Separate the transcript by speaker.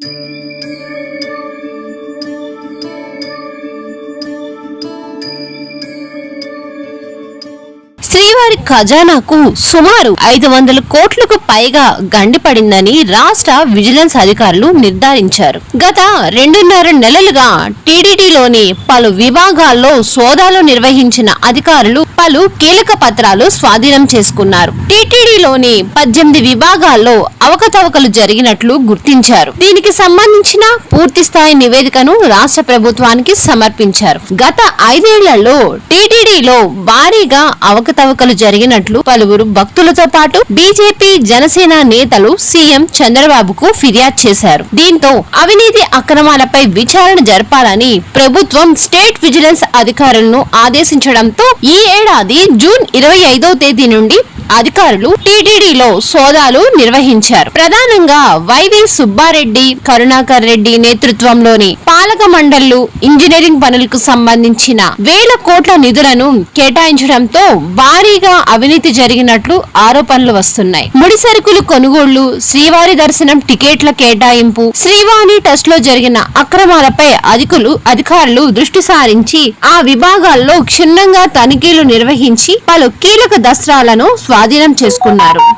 Speaker 1: Thank you. శ్రీవారి ఖజానాకు సుమారు ఐదు వందల కోట్లకు పైగా గండిపడిందని రాష్ట్ర విజిలెన్స్ అధికారులు నిర్ధారించారు. గత రెండున్నర నెలలుగా టీడీటీలోని పలు విభాగాల్లో సోదాలు నిర్వహించిన అధికారులు పలు కీలక పత్రాలు స్వాధీనం చేసుకున్నారు. టీటీడీలోని పద్దెనిమిది విభాగాల్లో అవకతవకలు జరిగినట్లు గుర్తించారు. దీనికి సంబంధించిన పూర్తి స్థాయి నివేదికను రాష్ట్ర ప్రభుత్వానికి సమర్పించారు. గత ఐదేళ్ళలో టీటీడీలో భారీగా అవకతవకలు జరిగినట్లు పలువురు భక్తులతో పాటు బీజేపీ జనసేన నేతలు సీఎం చంద్రబాబుకు ఫిర్యాదు చేశారు. దీంతో అవినీతి అక్రమాలపై విచారణ జరపాలని ప్రభుత్వం స్టేట్ విజిలెన్స్ అధికారులను ఆదేశించడంతో ఈ ఏడాది జూన్ ఇరవై ఐదో తేదీ నుండి అధికారులు టీటీడీలో సోదాలు నిర్వహించారు. ప్రధానంగా వైవి సుబ్బారెడ్డి కరుణాకర్ రెడ్డి నేతృత్వంలోని పాలక మండళ్ళు ఇంజనీరింగ్ పనులకు సంబంధించిన వేల కోట్ల నిధులను కేటాయించడంతో భారీగా అవినీతి జరిగినట్లు ఆరోపణలు వస్తున్నాయి. ముడి సరుకులు కొనుగోళ్ళు శ్రీవారి దర్శనం టికెట్ల కేటాయింపు శ్రీవాణి టెస్ట్లో జరిగిన అక్రమాలపై అధికులు అధికారులు దృష్టి సారించి ఆ విభాగాల్లో క్షుణ్ణంగా తనిఖీలు నిర్వహించి పలు కీలక దస్త్రాలను స్వాధీనం చేసుకున్నారు.